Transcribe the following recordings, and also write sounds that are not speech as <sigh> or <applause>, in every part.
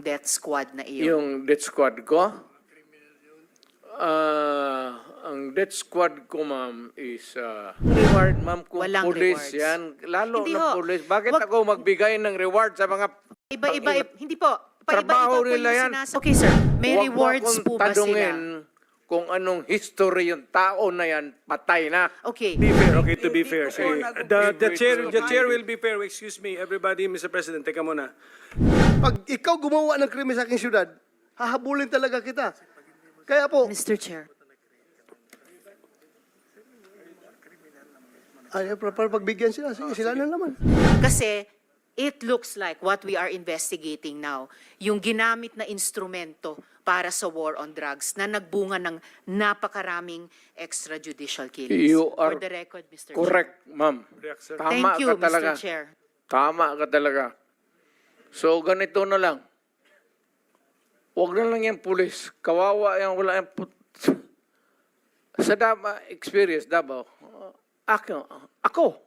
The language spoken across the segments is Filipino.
death squad na iyon? Yung death squad ko, ah, ang death squad ko, ma'am, is ah, reward, ma'am, kung Walang police rewards. yan. Lalo Hindi na ho. police. Bakit Wag- ako magbigay ng reward sa mga... Iba-iba, hindi po. Trabaho Paiba-iba po nila yung yan. sinas- Okay, sir. May Huwag mo rewards akong po ba sila? Kung anong history yung tao na yan, patay na. Okay. Be fair, okay, to be fair. Sige. The, the chair, the chair will be fair. Excuse me, everybody, Mr. President, teka muna. Pag ikaw gumawa ng krimen sa aking syudad, hahabulin talaga kita. Kaya po, Mr. Chair. ay, para, para pagbigyan sila, sige, sila na naman. Kasi it looks like what we are investigating now, yung ginamit na instrumento para sa war on drugs na nagbunga ng napakaraming extrajudicial killings. You are For the record, Mr. Correct, ma'am. Tama Thank you, ka talaga. Mr. Chair. Tama ka talaga. So, ganito na lang. Huwag na lang yung pulis. Kawawa yan, wala yung put... Sa Dama experience, Davao, uh, ako, ako.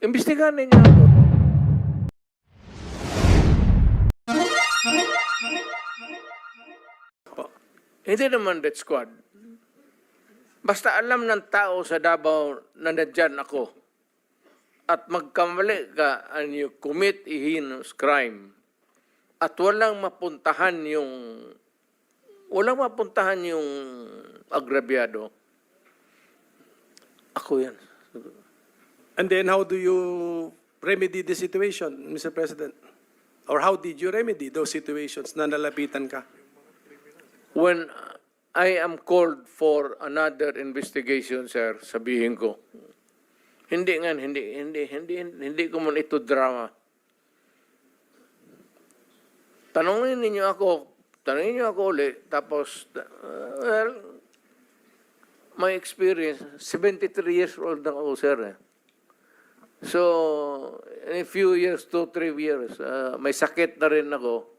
Imbestigahan ninyo ako. Hindi naman death squad. Basta alam ng tao sa Davao na nandyan ako at magkamali ka and you commit a heinous crime at walang mapuntahan yung walang mapuntahan yung agrabyado, ako yan. And then how do you remedy the situation, Mr. President? Or how did you remedy those situations na nalapitan ka? When I am called for another investigation, sir, sabihin ko, hindi nga, hindi, hindi, hindi, hindi ko man ito drama. Tanungin ninyo ako, tanungin niyo ako ulit, tapos, uh, well, my experience, 73 years old ako, sir. Eh. So, in a few years, two, three years, uh, may sakit na rin ako.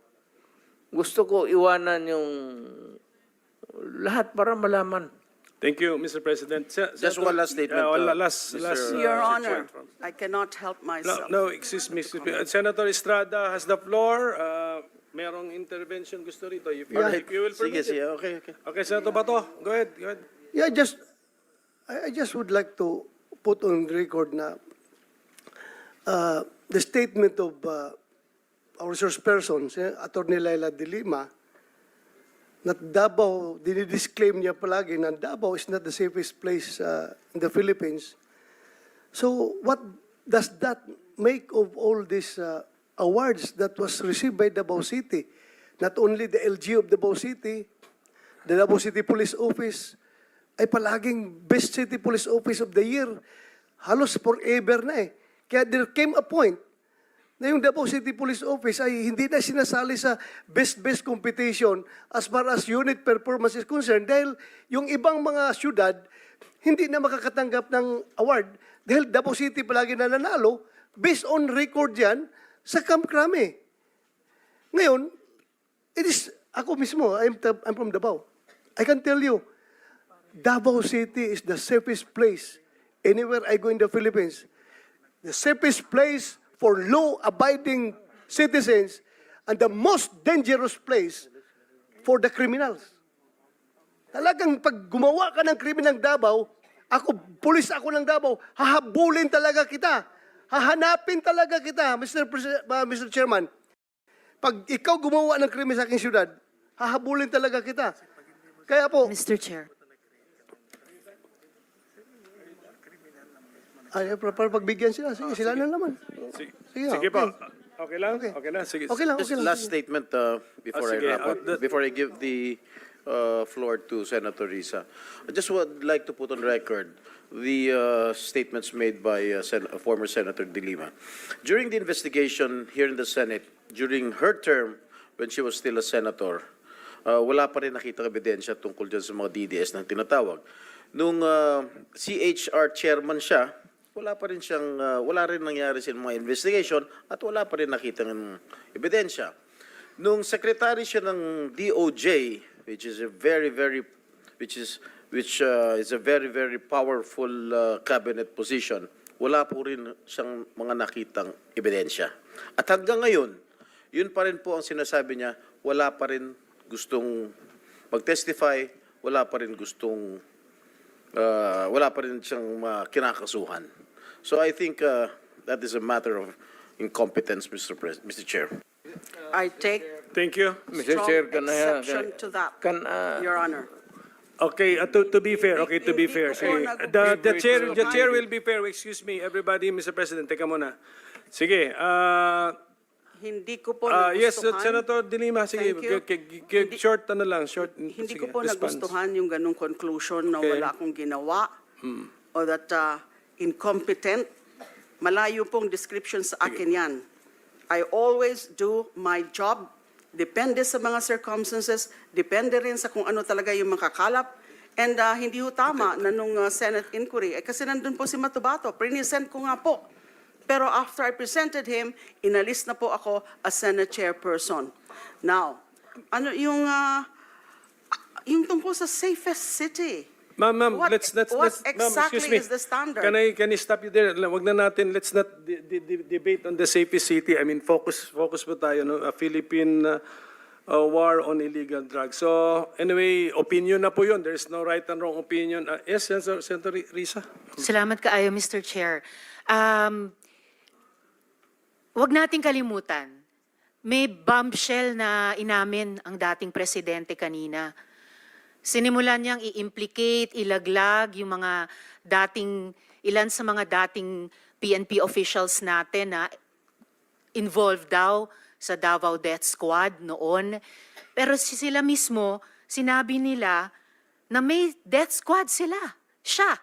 Gusto ko iwanan yung lahat para malaman. Thank you, Mr. President. Se- Just one last statement, Uh, uh, last, Mr. last. uh, Your. Honor, I cannot help No, myself. no, me, excuse me. Senator Estrada has the floor. Uh, merong intervention gusto rito. If you, Yeah. if you will Sige, permit sige, it. okay, okay. Okay, Senator Bato, go ahead, go ahead. Yeah, just, I, I just would like to put on record na uh, the statement of uh, our resource persons, eh, Attorney Laila de Lima, na Davao, dinidisclaim niya palagi na Davao is not the safest place uh, in the Philippines. So what does that make of all these uh, awards that was received by Davao City? Not only the LG of Davao City, the Davao City Police Office ay palaging Best City Police Office of the Year. Halos forever na eh. Kaya there came a point na yung Davao City Police Office ay hindi na sinasali sa best-best competition as far as unit performance is concerned dahil yung ibang mga syudad hindi na makakatanggap ng award dahil Davao City palagi na nanalo based on record yan sa Camp Crame. Ngayon, it is, ako mismo, I'm, I'm from Davao. I can tell you, Davao City is the safest place anywhere I go in the Philippines. The safest place for law-abiding citizens and the most dangerous place for the criminals. Talagang pag gumawa ka ng krimen ng Davao, ako, pulis ako ng Davao, hahabulin talaga kita. Hahanapin talaga kita, Mr. Presi- uh, Mr. Chairman. Pag ikaw gumawa ng krimen sa aking syudad, hahabulin talaga kita. Kaya po, Mr. Chair. Ay, para, para pagbigyan sila, sige, sila na naman. Sige, Sige, sige po. okay. Okay lang? Okay. Okay lang, sige. Okay lang, Just okay lang. last statement uh, before Ah, I sige. wrap up, Uh, the- before I give the uh, floor to Senator Risa. I just would like to put on record the uh, statements made by uh, Sen- uh, former Senator De Lima. During the investigation here in the Senate, during her term, when she was still a senator, uh, wala pa rin nakita ebidensya tungkol dyan sa mga DDS na tinatawag. Nung uh, CHR chairman siya, wala pa rin siyang, uh, wala rin nangyari sa mga investigation at wala pa rin nakita ng ebidensya. Nung secretary siya ng DOJ, which is a very, very, which is, which uh, is a very, very powerful uh, cabinet position, wala po rin siyang mga nakitang ebidensya. At hanggang ngayon, yun pa rin po ang sinasabi niya, wala pa rin gustong mag-testify, wala pa rin gustong, uh, wala pa rin siyang uh, kinakasuhan. So I think uh, that is a matter of incompetence, Mr. Pres- Mr. Chair. I take Thank you. Mr. strong Chair, can I, uh, exception can, to that, can, uh, Your Honor. Okay, uh, to, to be fair, okay, to be fair. Sige. The, the chair, the chair will be fair. Excuse me, everybody, Mr. President, teka muna. Sige, uh, Hindi ko po uh, yes, nagustuhan. Senator De Lima, sige, Thank you. Hindi- short ano lang, short. Hindi sige, ko po response. nagustuhan yung ganong conclusion na Okay. Hmm. wala akong ginawa o that uh, incompetent. Malayo pong description sa akin yan. I always do my job. Depende sa mga circumstances, depende rin sa kung ano talaga yung makakalap. And uh, hindi ho tama na nung uh, Senate inquiry, eh, kasi nandun po si Matubato, present ko nga po. Pero after I presented him, inalis na po ako as Senate chairperson. Now, ano yung uh, yung tungkol sa safest city. Ma'am, ma'am, What- let's, let's, what let's, ma'am, excuse exactly me. is the standard? Can I, can I stop you there? Wag na natin, let's not de- de- de- debate on the safest city. I mean, focus, focus po tayo, no? A Philippine uh, uh, war on illegal drugs. So, anyway, opinion na po yun. There's no right and wrong opinion. Uh, yes, Senator, Senator Risa? Salamat kaayo, Mr. Chair. Um, wag nating kalimutan, may bombshell na inamin ang dating presidente kanina. Sinimulan niyang i-implicate, ilaglag yung mga dating, ilan sa mga dating PNP officials natin na involved daw sa Davao Death Squad noon. Pero si- sila mismo, sinabi nila na may death squad sila. Siya.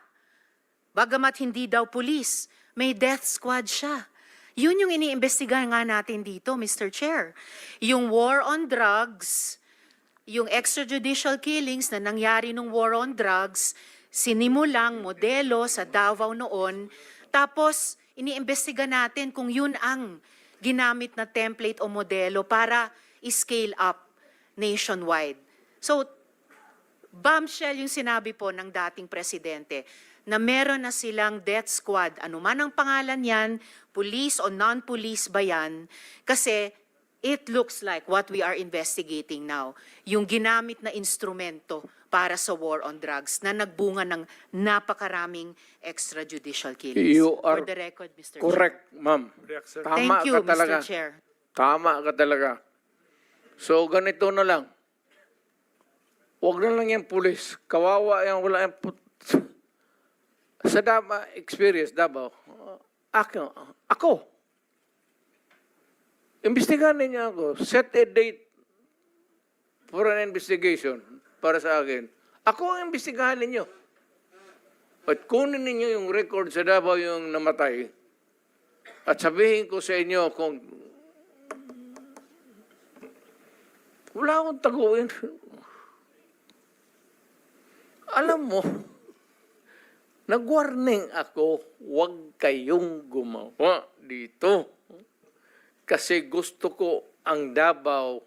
Bagamat hindi daw pulis, may death squad siya. Yun yung iniimbestigahan nga natin dito, Mr. Chair. Yung war on drugs, yung extrajudicial killings na nangyari nung war on drugs, sinimulang modelo sa Davao noon, tapos iniimbestiga natin kung yun ang ginamit na template o modelo para i-scale up nationwide. So, bombshell yung sinabi po ng dating presidente na meron na silang death squad, anuman ang pangalan yan, police o non-police ba yan, kasi it looks like what we are investigating now, yung ginamit na instrumento para sa war on drugs na nagbunga ng napakaraming extrajudicial killings. You are For the record, Mr. Correct, ma'am. Tama Thank you, ka talaga. Mr. Chair. Tama ka talaga. So, ganito na lang. Huwag na lang yung pulis. Kawawa yan, wala yung put... <laughs> Sa Dama experience, Davao, ako, ako, imbestigahan ninyo ako, set a date for an investigation para sa akin. Ako ang imbestigahan ninyo. At kunin ninyo yung record sa Davao yung namatay. At sabihin ko sa inyo kung wala akong taguin. Alam mo, nag-warning ako, huwag kayong gumawa dito. Kasi gusto ko ang Davao.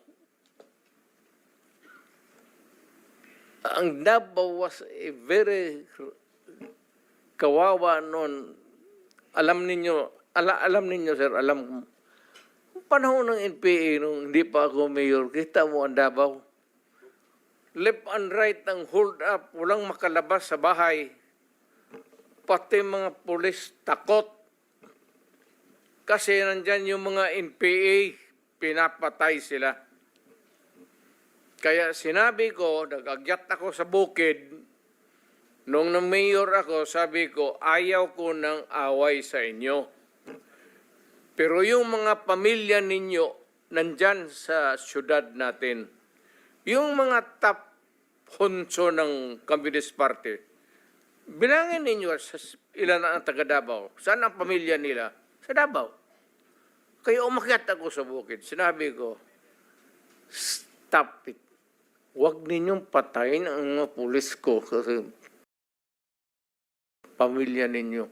Ang Davao was a very kawawa noon. Alam ninyo, ala, alam ninyo sir, alam. Panahon ng NPA nung hindi pa ako mayor, kita mo ang Davao. Left and right ang hold up, walang makalabas sa bahay. Pati mga pulis takot. Kasi nandyan yung mga NPA, pinapatay sila. Kaya sinabi ko, nag-agyat ako sa bukid, nung na mayor ako, sabi ko, ayaw ko ng away sa inyo. Pero yung mga pamilya ninyo, nandyan sa syudad natin, yung mga top honso ng Communist Party, bilangin ninyo ilan ang taga Davao. Saan ang pamilya nila? Sa Davao. Kaya umakyat ako sa bukid. Sinabi ko, stop it. Huwag ninyong patayin ang mga pulis ko kasi pamilya ninyo.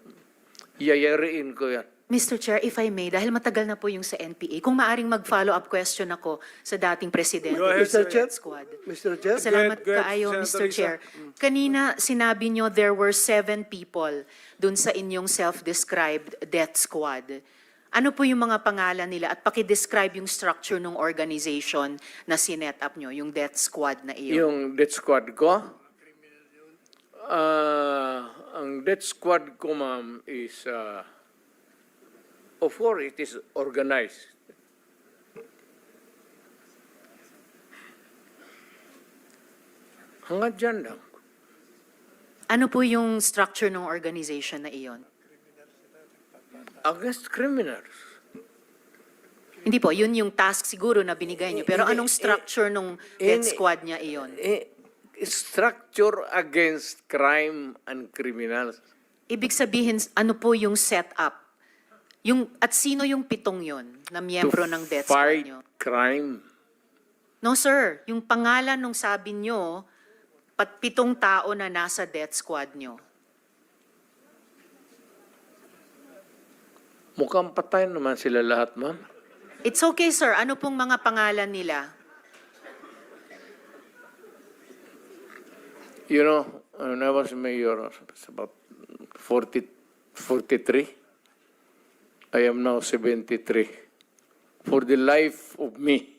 Yayariin ko yan. Mr. Chair, if I may, dahil matagal na po yung sa NPA, kung maaring mag-follow up question ako sa dating presidente Go ahead. Mr. Chair, Squad. Mr. Chair, Salamat Go ahead, go ahead, kaayo, Senator Mr. Chair. Kanina sinabi nyo there were seven people dun sa inyong self-described death squad. Ano po yung mga pangalan nila at paki-describe yung structure ng organization na sinet up nyo, yung death squad na iyon? Yung death squad ko, ah, ang death squad ko, ma'am, is, uh, of course, it is organized. Hanggang dyan lang. Ano po yung structure ng organization na iyon? Against criminals. Hindi po, yun yung task siguro na binigay nyo. Pero anong eh, structure nung death ini- squad niya iyon? Eh, structure against crime and criminals. Ibig sabihin, ano po yung setup? Yung, at sino yung pitong yon na miyembro ng death squad fight nyo? crime. No sir, yung pangalan nung sabi nyo, pat pitong tao na nasa death squad nyo. Mukhang patay naman sila lahat, ma'am. It's okay sir, ano pong mga pangalan nila? You know, when I was mayor, it's about 40, 43. I am now 73. For the life of me,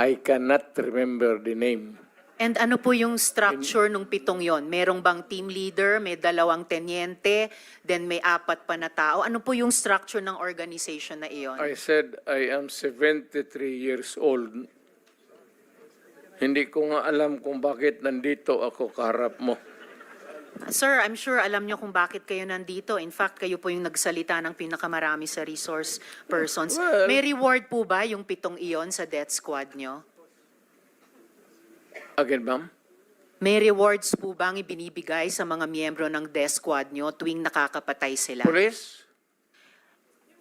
I cannot remember the name. And ano po yung structure nung pitong yon? Merong bang team leader, may dalawang tenyente, then may apat pa na tao? Ano po yung structure ng organization na iyon? I said I am 73 years old. Hindi ko nga alam kung bakit nandito ako kaharap mo. Sir, I'm sure alam nyo kung bakit kayo nandito. In fact, kayo po yung nagsalita ng pinakamarami sa resource persons. Well- May reward po ba yung pitong iyon sa death squad nyo? Again, ma'am? May rewards po bang ibinibigay sa mga miyembro ng death squad nyo tuwing nakakapatay sila? Police?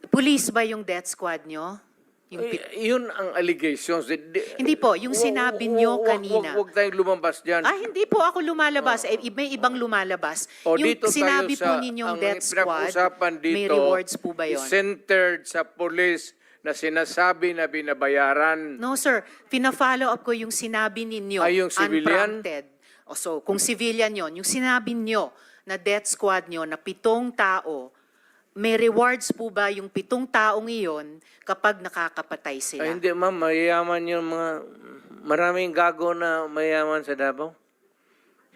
Police ba yung death squad nyo? Yung pit- Eh, yun ang allegations. Di- di- Hindi po, yung Wa- sinabi wa- nyo wa- kanina. Huwag tayong lumabas dyan. Ah, hindi po ako lumalabas. Eh, may ibang lumalabas. O yung dito sinabi tayo sa, po ninyong ang death squad, pinag-usapan dito, may rewards po ba is yon? centered sa police na sinasabi na binabayaran. No, sir. Pina-follow up ko yung sinabi ninyo. Ay, yung civilian? Unprompted. O so, kung civilian yon, yung sinabi nyo na death squad nyo na pitong tao, may rewards po ba yung pitong taong iyon kapag nakakapatay sila? Ay, hindi ma'am, mayayaman yung mga, maraming gago na mayayaman sa Davao.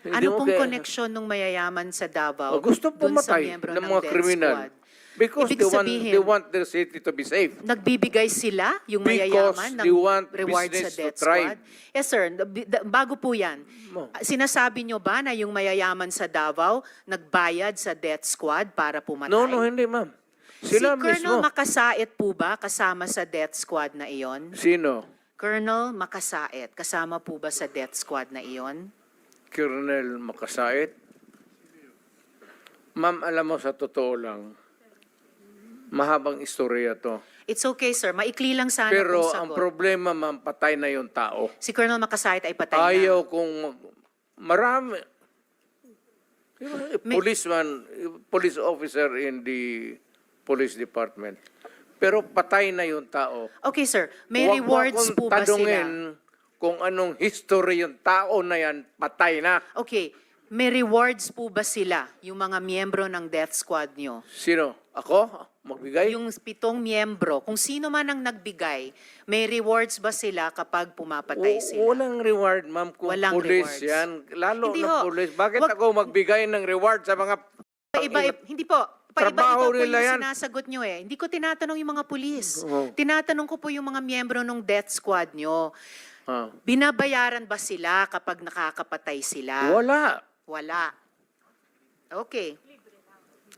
Hindi ano mo pong kaya- connection ng mayayaman sa Davao O, gusto dun sa pumatay miyembro ng mga death kriminal. squad? Because Ibig they want, sabihin- they want their city to be safe. Nagbibigay sila, yung Because mayayaman, ng they want reward sa business to death thrive. squad? Yes, sir. Da- Bago po yan, Mo. ah, sinasabi nyo ba na yung mayayaman sa Davao nagbayad sa death squad para pumatay? No, no, hindi ma'am. Si Sila Colonel mismo. Makasait po ba kasama sa death squad na iyon? Sino? Colonel Makasait, kasama po ba sa death squad na iyon? Colonel Makasait. Ma'am, alam mo sa totoo lang, mahabang istorya to. It's okay, sir. Maikli lang sana Pero kung ang sagot. problema, ma'am, patay na yung tao. si Colonel Makasait ay patay na. Ayaw kung mag- marami. May- Policeman, police officer in the police department. Pero patay na yung tao. Okay, sir. May Huwag mo rewards akong po ba sila? Kung anong history yung tao na yan, patay na. Okay, may rewards po ba sila, yung mga miyembro ng death squad nyo? Sino? Ako? Magbigay? Yung pitong miyembro, kung sino man ang nagbigay, may rewards ba sila kapag pumapatay W- sila? Walang reward, ma'am, kung Walang police rewards. yan. Lalo Hindi na ho. police. Bakit Wag- ako magbigay ng reward sa mga... Iba, hindi po. Paiba-iba po nila yung yan. sinasagot nyo eh. Hindi ko tinatanong yung mga pulis. Oo. Tinatanong ko po yung mga miyembro ng death squad nyo. Ah, Binabayaran ba sila kapag nakakapatay sila? wala. Wala. Okay.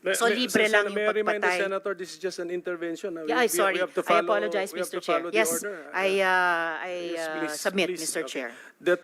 Le- So, le- libre Sen- lang yung May I remind the pagpatay? Senator, this is just an intervention. Uh, Yeah, we- I we- sorry. we have to I follow- apologize, we have Mr. to Chair. follow the Yes, order. I, uh, I Yes, uh, please, submit, please. Mr. Okay. Chair. That-